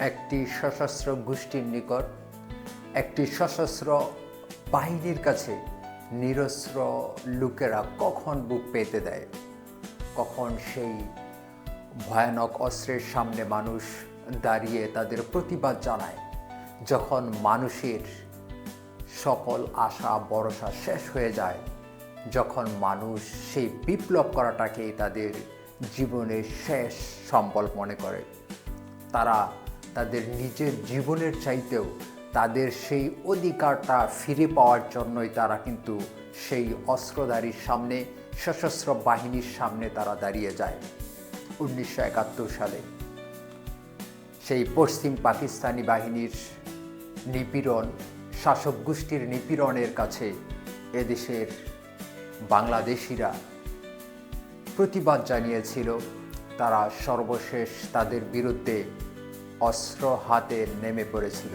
একটি সশস্ত্র গোষ্ঠীর নিকট, একটি সশস্ত্র বাহিনীর কাছে নিরস্ত্র লোকেরা কখন বুক পেতে দেয়? কখন সেই ভয়ানক অস্ত্রের সামনে মানুষ দাঁড়িয়ে তাদের প্রতিবাদ জানায়? যখন মানুষের সকল আশা, ভরসা শেষ হয়ে যায়, যখন মানুষ সেই বিপ্লব করাটাকেই তাদের জীবনের শেষ সম্বল মনে করে। তারা তাদের নিজের জীবনের চাইতেও তাদের সেই অধিকারটা ফিরে পাওয়ার জন্যই তারা কিন্তু সেই অস্ত্রধারীর সামনে, সশস্ত্র বাহিনীর সামনে তারা দাঁড়িয়ে যায়। উনিশশো একাত্তর সালে সেই পশ্চিম পাকিস্তানি বাহিনীর নিপীড়ন, শাসক গোষ্ঠীর নিপীড়নের কাছে এদেশের বাংলাদেশিরা প্রতিবাদ জানিয়েছিল। তারা সর্বশেষ তাদের বিরুদ্ধে অস্ত্র হাতে নেমে পড়েছিল।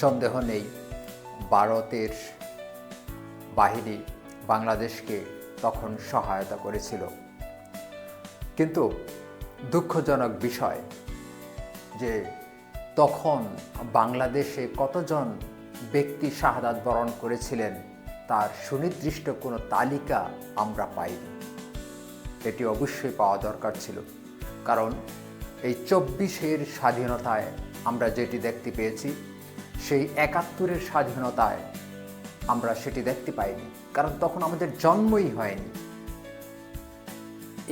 সন্দেহ নেই ভারতের বাহিনী বাংলাদেশকে তখন সহায়তা করেছিল। কিন্তু দুঃখজনক বিষয় যে তখন বাংলাদেশে কতজন ব্যক্তি শাহাদাত বরণ করেছিলেন তার সুনির্দিষ্ট কোনো তালিকা আমরা পাইনি। এটি অবশ্যই পাওয়া দরকার ছিল। কারণ এই চব্বিশের স্বাধীনতায় আমরা যেটি দেখতে পেয়েছি, সেই একাত্তরের স্বাধীনতায় আমরা সেটি দেখতে পাইনি, কারণ তখন আমাদের জন্মই হয়নি।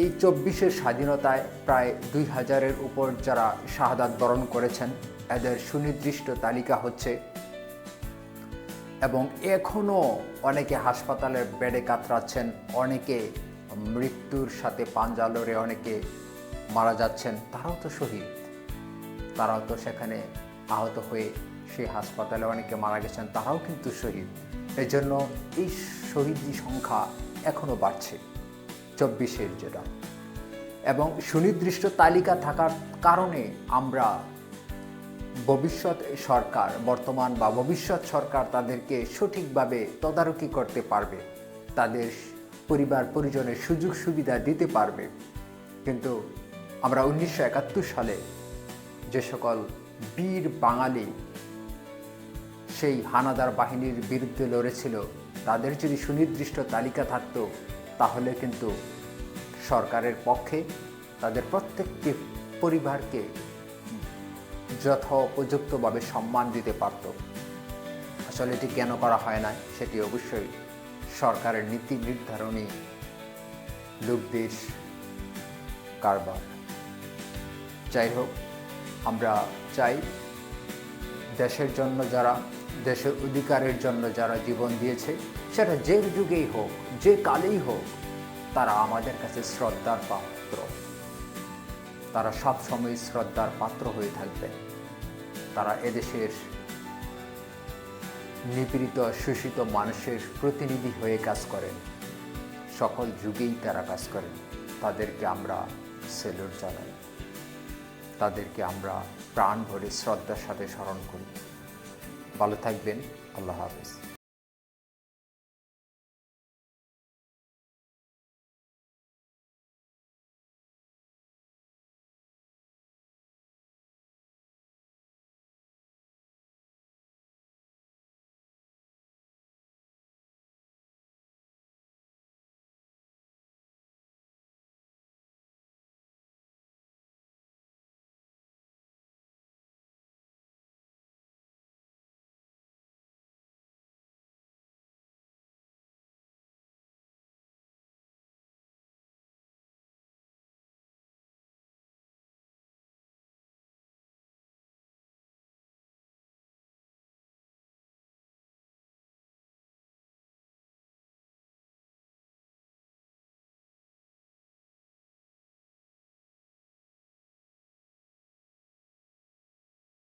এই চব্বিশের স্বাধীনতায় প্রায় দুই হাজারের উপর যারা শাহাদাত বরণ করেছেন, এদের সুনির্দিষ্ট তালিকা হচ্ছে, এবং এখনও অনেকে হাসপাতালের বেডে কাতরাচ্ছেন, অনেকে মৃত্যুর সাথে পাঞ্জা লড়ে, অনেকে মারা যাচ্ছেন, তারাও তো শহীদ। তারাও তো সেখানে আহত হয়ে সেই হাসপাতালে অনেকে মারা গেছেন, তারাও কিন্তু শহীদ। এজন্য এই শহীদি সংখ্যা এখনও বাড়ছে, চব্বিশের যেটা। এবং সুনির্দিষ্ট তালিকা থাকার কারণে আমরা ভবিষ্যৎ সরকার, বর্তমান বা ভবিষ্যৎ সরকার তাদেরকে সঠিকভাবে তদারকি করতে পারবে। তাদের পরিবার পরিজনের সুযোগ সুবিধা দিতে পারবে। কিন্তু আমরা উনিশশো একাত্তর সালে যে সকল বীর বাঙালি সেই হানাদার বাহিনীর বিরুদ্ধে লড়েছিল, তাদের যদি সুনির্দিষ্ট তালিকা থাকতো, তাহলে কিন্তু সরকারের পক্ষে তাদের প্রত্যেকটি পরিবারকে যথোপযুক্তভাবে সম্মান দিতে পারত। আসলে এটি কেন করা হয় না, সেটি অবশ্যই সরকারের নীতি নির্ধারণী লোকদের কারবার। যাই হোক, আমরা চাই দেশের জন্য যারা দেশের অধিকারের জন্য যারা জীবন দিয়েছে, সেটা যে যুগেই হোক, যে কালেই হোক, তারা আমাদের কাছে শ্রদ্ধার পাত্র। তারা সবসময় শ্রদ্ধার পাত্র হয়ে থাকবে। তারা এদেশের নিপীড়িত, শোষিত মানুষের প্রতিনিধি হয়ে কাজ করেন। সকল যুগেই তারা কাজ করেন। তাদেরকে আমরা সেলুট জানাই। তাদেরকে আমরা প্রাণ ভরে শ্রদ্ধার সাথে স্মরণ করি। ভালো থাকবেন। আল্লাহ হাফিজ।